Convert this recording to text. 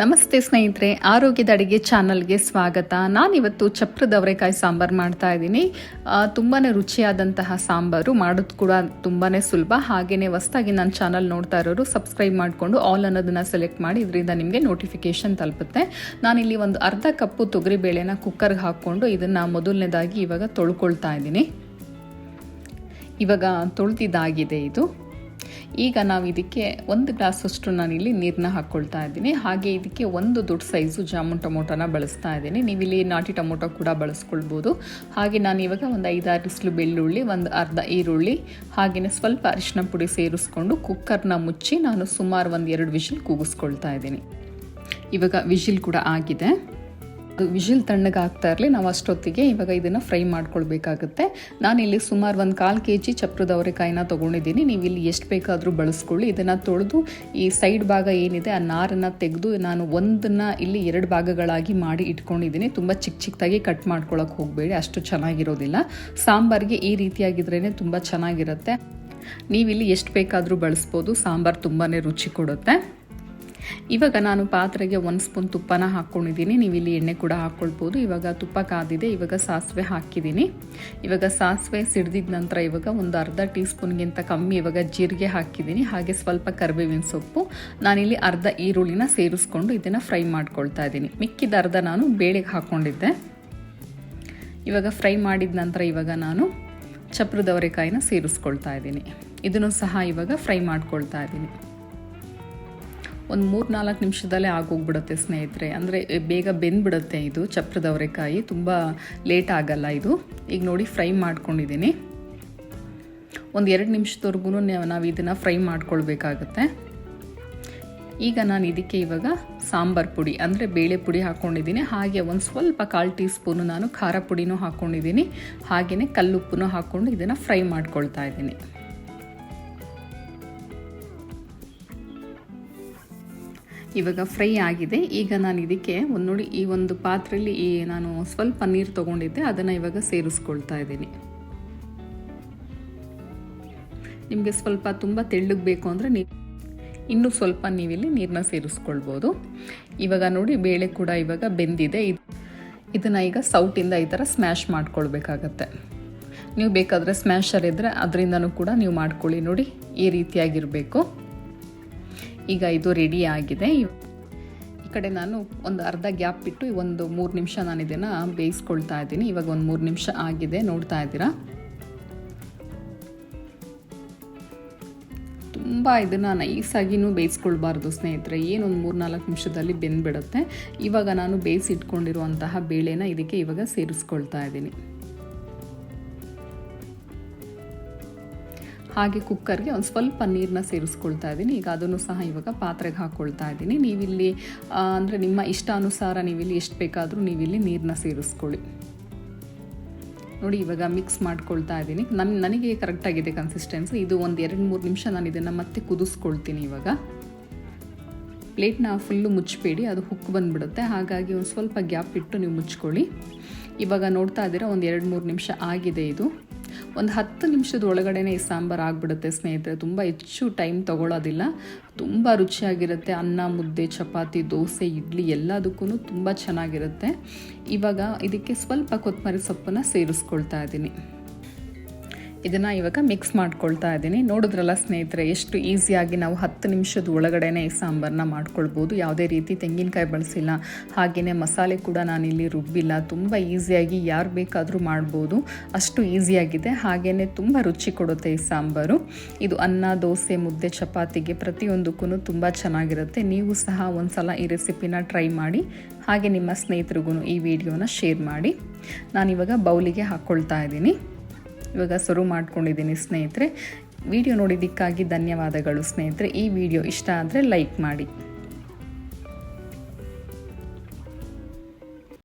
ನಮಸ್ತೆ ಸ್ನೇಹಿತರೆ, ಆರೋಗ್ಯದ ಅಡುಗೆ ಚಾನಲ್ಗೆ ಸ್ವಾಗತ. ನಾನಿವತ್ತು ಚಪ್ರದ ಅವರೆಕಾಯಿ ಸಾಂಬಾರು ಮಾಡ್ತಾ ಇದ್ದೀನಿ. ತುಂಬಾ ರುಚಿಯಾದಂತಹ ಸಾಂಬಾರು, ಮಾಡೋದು ಕೂಡ ತುಂಬಾ ಸುಲಭ. ಹಾಗೆಯೇ ಹೊಸ್ದಾಗಿ ನನ್ನ ಚಾನಲ್ ನೋಡ್ತಾ ಇರೋರು, ಸಬ್ಸ್ಕ್ರೈಬ್ ಮಾಡಿಕೊಂಡು ಆಲ್ ಅನ್ನೋದನ್ನು ಸೆಲೆಕ್ಟ್ ಮಾಡಿ, ಇದರಿಂದ ನಿಮಗೆ ನೋಟಿಫಿಕೇಶನ್ ತಲುಪುತ್ತೆ. ನಾನಿಲ್ಲಿ ಒಂದು ಅರ್ಧ ಕಪ್ಪು ತೊಗರಿಬೇಳೆನ ಕುಕ್ಕರ್ಗೆ ಹಾಕ್ಕೊಂಡು ಇದನ್ನು ಮೊದಲನೇದಾಗಿ ಇವಾಗ ತೊಳ್ಕೊಳ್ತಾ ಇದ್ದೀನಿ. ಇವಾಗ ತೊಳೆದಿದ್ದಾಗಿದೆ ಇದು. ಈಗ ನಾವು ಇದಕ್ಕೆ ಒಂದು ಗ್ಲಾಸಷ್ಟು ನಾನಿಲ್ಲಿ ನೀರನ್ನ ಹಾಕ್ಕೊಳ್ತಾ ಇದ್ದೀನಿ. ಹಾಗೆ ಇದಕ್ಕೆ ಒಂದು ದೊಡ್ಡ ಸೈಜು ಜಾಮೂನ್ ಟೊಮೊಟೊನ ಬಳಸ್ತಾ ಇದ್ದೀನಿ. ನೀವಿಲ್ಲಿ ನಾಟಿ ಟೊಮೊಟೊ ಕೂಡ ಬಳಸ್ಕೊಳ್ಬೋದು. ಹಾಗೆ ನಾನು ಇವಾಗ ಒಂದು ಐದಾರು ಇಸ್ಲು ಬೆಳ್ಳುಳ್ಳಿ, ಒಂದು ಅರ್ಧ ಈರುಳ್ಳಿ ಹಾಗೆಯೇ ಸ್ವಲ್ಪ ಅರಿಶಿನ ಪುಡಿ ಸೇರಿಸ್ಕೊಂಡು ಕುಕ್ಕರ್ನ ಮುಚ್ಚಿ ನಾನು ಸುಮಾರು ಒಂದು ಎರಡು ವಿಷಿಲ್ ಕೂಗಿಸ್ಕೊಳ್ತಾ ಇದ್ದೀನಿ. ಇವಾಗ ವಿಷಿಲ್ ಕೂಡ ಆಗಿದೆ. ವಿಷಿಲ್ ತಣ್ಣಗೆ ಆಗ್ತಾ ಇರಲಿ, ನಾವು ಅಷ್ಟೊತ್ತಿಗೆ ಇವಾಗ ಇದನ್ನು ಫ್ರೈ ಮಾಡ್ಕೊಳ್ಬೇಕಾಗುತ್ತೆ. ಇಲ್ಲಿ ಸುಮಾರು ಒಂದು ಕಾಲು ಕೆ ಜಿ ಚಪ್ರದ ಅವರೆಕಾಯಿನ ತೊಗೊಂಡಿದ್ದೀನಿ. ನೀವು ಇಲ್ಲಿ ಎಷ್ಟು ಬೇಕಾದರೂ ಬಳಸ್ಕೊಳ್ಳಿ. ಇದನ್ನು ತೊಳೆದು ಈ ಸೈಡ್ ಭಾಗ ಏನಿದೆ, ಆ ನಾರನ್ನು ತೆಗೆದು ನಾನು ಒಂದನ್ನು ಇಲ್ಲಿ ಎರಡು ಭಾಗಗಳಾಗಿ ಮಾಡಿ ಇಟ್ಕೊಂಡಿದ್ದೀನಿ. ತುಂಬ ಚಿಕ್ಕ ಚಿಕ್ಕದಾಗಿ ಕಟ್ ಮಾಡ್ಕೊಳಕ್ಕೆ ಹೋಗಬೇಡಿ, ಅಷ್ಟು ಚೆನ್ನಾಗಿರೋದಿಲ್ಲ. ಸಾಂಬಾರಿಗೆ ಈ ರೀತಿಯಾಗಿದ್ರೇ ತುಂಬ ಚೆನ್ನಾಗಿರುತ್ತೆ. ನೀವಿಲ್ಲಿ ಎಷ್ಟು ಬೇಕಾದರೂ ಬಳಸ್ಬೋದು, ಸಾಂಬಾರು ತುಂಬಾ ರುಚಿ ಕೊಡುತ್ತೆ. ಇವಾಗ ನಾನು ಪಾತ್ರೆಗೆ ಒಂದು ಸ್ಪೂನ್ ತುಪ್ಪನ ಹಾಕ್ಕೊಂಡಿದ್ದೀನಿ ನೀವು ಇಲ್ಲಿ ಎಣ್ಣೆ ಕೂಡ ಹಾಕ್ಕೊಳ್ಬೋದು ಇವಾಗ ತುಪ್ಪ ಕಾದಿದೆ. ಇವಾಗ ಸಾಸಿವೆ ಹಾಕಿದ್ದೀನಿ. ಇವಾಗ ಸಾಸಿವೆ ಸಿಡ್ದಿದ ನಂತರ ಇವಾಗ ಒಂದು ಅರ್ಧ ಟೀ ಸ್ಪೂನ್ಗಿಂತ ಕಮ್ಮಿ ಇವಾಗ ಜೀರಿಗೆ ಹಾಕಿದ್ದೀನಿ. ಹಾಗೆ ಸ್ವಲ್ಪ ಕರಿಬೇವಿನ ಸೊಪ್ಪು. ನಾನಿಲ್ಲಿ ಅರ್ಧ ಈರುಳ್ಳಿನ ಸೇರಿಸ್ಕೊಂಡು ಇದನ್ನು ಫ್ರೈ ಮಾಡ್ಕೊಳ್ತಾ ಇದ್ದೀನಿ. ಮಿಕ್ಕಿದ ಅರ್ಧ ನಾನು ಬೇಳೆಗೆ ಹಾಕ್ಕೊಂಡಿದ್ದೆ ಇವಾಗ ಫ್ರೈ ಮಾಡಿದ ನಂತರ ಇವಾಗ ನಾನು ಚಪ್ರದವರೆಕಾಯಿನ ಸೇರಿಸ್ಕೊಳ್ತಾ ಇದ್ದೀನಿ. ಇದನ್ನು ಸಹ ಇವಾಗ ಫ್ರೈ ಮಾಡ್ಕೊಳ್ತಾ ಇದ್ದೀನಿ. ಒಂದು ಮೂರು ನಾಲ್ಕು ನಿಮಿಷದಲ್ಲೇ ಆಗೋಗ್ಬಿಡುತ್ತೆ ಸ್ನೇಹಿತರೆ. ಅಂದರೆ ಬೇಗ ಬೆಂದ್ಬಿಡುತ್ತೆ ಇದು ಚಪ್ರದ ಅವರೆಕಾಯಿ ತುಂಬ ಲೇಟ್ ಆಗಲ್ಲ ಇದು. ಈಗ ನೋಡಿ ಫ್ರೈ ಮಾಡ್ಕೊಂಡಿದ್ದೀನಿ. ಒಂದು ಎರಡು ನಿಮಿಷದವರೆಗೂ ನಾವು ಇದನ್ನು ಫ್ರೈ ಮಾಡ್ಕೊಳ್ಬೇಕಾಗತ್ತೆ. ಈಗ ನಾನು ಇದಕ್ಕೆ ಇವಾಗ ಸಾಂಬಾರು ಪುಡಿ, ಅಂದರೆ ಬೇಳೆ ಪುಡಿ ಹಾಕ್ಕೊಂಡಿದ್ದೀನಿ ಹಾಗೆ ಒಂದು ಸ್ವಲ್ಪ ಕಾಲು ಟೀ ಸ್ಪೂನು ನಾನು ಖಾರ ಪುಡಿನೂ ಹಾಕ್ಕೊಂಡಿದ್ದೀನಿ ಹಾಗೆಯೇ ಕಲ್ಲುಪ್ಪನ್ನು ಹಾಕ್ಕೊಂಡು ಇದನ್ನು ಫ್ರೈ ಮಾಡ್ಕೊಳ್ತಾ ಇದ್ದೀನಿ. ಇವಾಗ ಫ್ರೈ ಆಗಿದೆ. ಈಗ ನಾನು ಇದಕ್ಕೆ ಒಂದು ನೋಡಿ, ಈ ಒಂದು ಪಾತ್ರೆಯಲ್ಲಿ ಈ ನಾನು ಸ್ವಲ್ಪ ನೀರು ತೊಗೊಂಡಿದ್ದೆ. ಅದನ್ನು ಇವಾಗ ಸೇರಿಸ್ಕೊಳ್ತಾ ಇದ್ದೀನಿ. ನಿಮಗೆ ಸ್ವಲ್ಪ ತುಂಬ ತೆಳ್ಳಗೆ ಬೇಕು ಅಂದರೆ ನೀವು ಇನ್ನೂ ಸ್ವಲ್ಪ ನೀವಿಲ್ಲಿ ನೀರನ್ನ ಸೇರಿಸ್ಕೊಳ್ಬೋದು. ಇವಾಗ ನೋಡಿ, ಬೇಳೆ ಕೂಡ ಇವಾಗ ಬೆಂದಿದೆ. ಇದು, ಇದನ್ನು ಈಗ ಸೌಟಿಂದ ಈ ಥರ ಸ್ಮ್ಯಾಶ್ ಮಾಡ್ಕೊಳ್ಬೇಕಾಗತ್ತೆ. ನೀವು ಬೇಕಾದರೆ ಸ್ಮ್ಯಾಶರ್ ಇದ್ದರೆ ಅದರಿಂದನೂ ಕೂಡ ನೀವು ಮಾಡ್ಕೊಳ್ಳಿ ನೋಡಿ, ಈ ರೀತಿಯಾಗಿರಬೇಕು. ಈಗ ಇದು ರೆಡಿ ಆಗಿದೆ. ಈ ಕಡೆ ನಾನು ಒಂದು ಅರ್ಧ ಗ್ಯಾಪ್ ಬಿಟ್ಟು ಒಂದು ಮೂರು ನಿಮಿಷ ನಾನು ಇದನ್ನು ಬೇಯಿಸ್ಕೊಳ್ತಾ ಇದ್ದೀನಿ. ಇವಾಗ ಒಂದು ಮೂರು ನಿಮಿಷ ಆಗಿದೆ, ನೋಡ್ತಾ ಇದ್ದೀರಾ? ತುಂಬ ಇದನ್ನು ನೈಸಾಗಿನೂ ಬೇಯಿಸ್ಕೊಳ್ಬಾರ್ದು ಸ್ನೇಹಿತರೆ. ಏನೊಂದು ಮೂರು ನಾಲ್ಕು ನಿಮಿಷದಲ್ಲಿ ಬೆಂದ್ಬಿಡುತ್ತೆ. ಇವಾಗ ನಾನು ಬೇಯಿಸಿಟ್ಕೊಂಡಿರುವಂತಹ ಬೇಳೆನ ಇದಕ್ಕೆ ಇವಾಗ ಸೇರಿಸ್ಕೊಳ್ತಾ ಇದ್ದೀನಿ. ಹಾಗೆ ಕುಕ್ಕರ್ಗೆ ಒಂದು ಸ್ವಲ್ಪ ನೀರನ್ನ ಸೇರಿಸ್ಕೊಳ್ತಾ ಇದ್ದೀನಿ. ಈಗ ಅದನ್ನು ಸಹ ಇವಾಗ ಪಾತ್ರೆಗೆ ಹಾಕ್ಕೊಳ್ತಾ ಇದ್ದೀನಿ. ನೀವಿಲ್ಲಿ ಅಂದರೆ ನಿಮ್ಮ ಇಷ್ಟಾನುಸಾರ ನೀವಿಲ್ಲಿ ಎಷ್ಟು ಬೇಕಾದರೂ ನೀವಿಲ್ಲಿ ನೀರನ್ನ ಸೇರಿಸ್ಕೊಳ್ಳಿ. ನೋಡಿ, ಇವಾಗ ಮಿಕ್ಸ್ ಮಾಡ್ಕೊಳ್ತಾ ಇದ್ದೀನಿ. ನನ್ನ ನನಗೆ ಕರೆಕ್ಟಾಗಿದೆ ಕನ್ಸಿಸ್ಟೆನ್ಸಿ ಇದು ಒಂದು ಎರಡು ಮೂರು ನಿಮಿಷ ನಾನು ಇದನ್ನು ಮತ್ತೆ ಕುದಿಸ್ಕೊಳ್ತೀನಿ ಇವಾಗ. ಪ್ಲೇಟ್ನ ಫುಲ್ಲು ಮುಚ್ಚಬೇಡಿ ಅದು ಹುಕ್ ಬಂದುಬಿಡುತ್ತೆ. ಹಾಗಾಗಿ ಒಂದು ಸ್ವಲ್ಪ ಗ್ಯಾಪ್ ಇಟ್ಟು ನೀವು ಮುಚ್ಕೊಳ್ಳಿ. ಇವಾಗ ನೋಡ್ತಾ ಇದ್ದೀರಾ, ಒಂದು ಎರಡು ಮೂರು ನಿಮಿಷ ಆಗಿದೆ ಇದು. ಒಂದು ಹತ್ತು ನಿಮಿಷದ ಒಳಗಡೆನೇ ಈ ಸಾಂಬಾರು ಆಗಿಬಿಡುತ್ತೆ ಸ್ನೇಹಿತರೆ. ತುಂಬ ಹೆಚ್ಚು ಟೈಮ್ ತೊಗೊಳೋದಿಲ್ಲ. ತುಂಬ ರುಚಿಯಾಗಿರುತ್ತೆ. ಅನ್ನ, ಮುದ್ದೆ, ಚಪಾತಿ, ದೋಸೆ, ಇಡ್ಲಿ ಎಲ್ಲದಕ್ಕೂ ತುಂಬ ಚೆನ್ನಾಗಿರುತ್ತೆ. ಇವಾಗ ಇದಕ್ಕೆ ಸ್ವಲ್ಪ ಕೊತ್ತಂಬರಿ ಸೊಪ್ಪನ್ನು ಸೇರಿಸ್ಕೊಳ್ತಾ ಇದ್ದೀನಿ. ಇದನ್ನು ಇವಾಗ ಮಿಕ್ಸ್ ಮಾಡ್ಕೊಳ್ತಾ ಇದ್ದೀನಿ. ನೋಡಿದ್ರಲ್ಲ ಸ್ನೇಹಿತರೆ, ಎಷ್ಟು ಈಸಿಯಾಗಿ ನಾವು ಹತ್ತು ನಿಮಿಷದ ಒಳಗಡೆನೇ ಈ ಸಾಂಬಾರನ್ನ ಮಾಡ್ಕೊಳ್ಬೋದು. ಯಾವುದೇ ರೀತಿ ತೆಂಗಿನಕಾಯಿ ಬಳಸಿಲ್ಲ ಹಾಗೆಯೇ ಮಸಾಲೆ ಕೂಡ ನಾನಿಲ್ಲಿ ರುಬ್ಬಿಲ್ಲ. ತುಂಬ ಈಸಿಯಾಗಿ ಯಾರು ಬೇಕಾದರೂ ಮಾಡ್ಬೋದು. ಅಷ್ಟು ಈಸಿಯಾಗಿದೆ ಹಾಗೆಯೇ ತುಂಬ ರುಚಿ ಕೊಡುತ್ತೆ ಈ ಸಾಂಬಾರು. ಇದು ಅನ್ನ, ದೋಸೆ, ಮುದ್ದೆ, ಚಪಾತಿಗೆ ಪ್ರತಿಯೊಂದಕ್ಕೂ ತುಂಬ ಚೆನ್ನಾಗಿರುತ್ತೆ. ನೀವು ಸಹ ಒಂದು ಸಲ ಈ ರೆಸಿಪಿನ ಟ್ರೈ ಮಾಡಿ, ಹಾಗೆ ನಿಮ್ಮ ಸ್ನೇಹಿತರಿಗೂ ಈ ವಿಡಿಯೋನ ಶೇರ್ ಮಾಡಿ. ನಾನಿವಾಗ ಬೌಲಿಗೆ ಹಾಕ್ಕೊಳ್ತಾ ಇದ್ದೀನಿ. ಇವಾಗ ಶುರು ಮಾಡ್ಕೊಂಡಿದ್ದೀನಿ ಸ್ನೇಹಿತರೆ. ವಿಡಿಯೋ ನೋಡಿದ್ದಕ್ಕಾಗಿ ಧನ್ಯವಾದಗಳು ಸ್ನೇಹಿತರೆ. ಈ ವಿಡಿಯೋ ಇಷ್ಟ ಆದರೆ ಲೈಕ್ ಮಾಡಿ.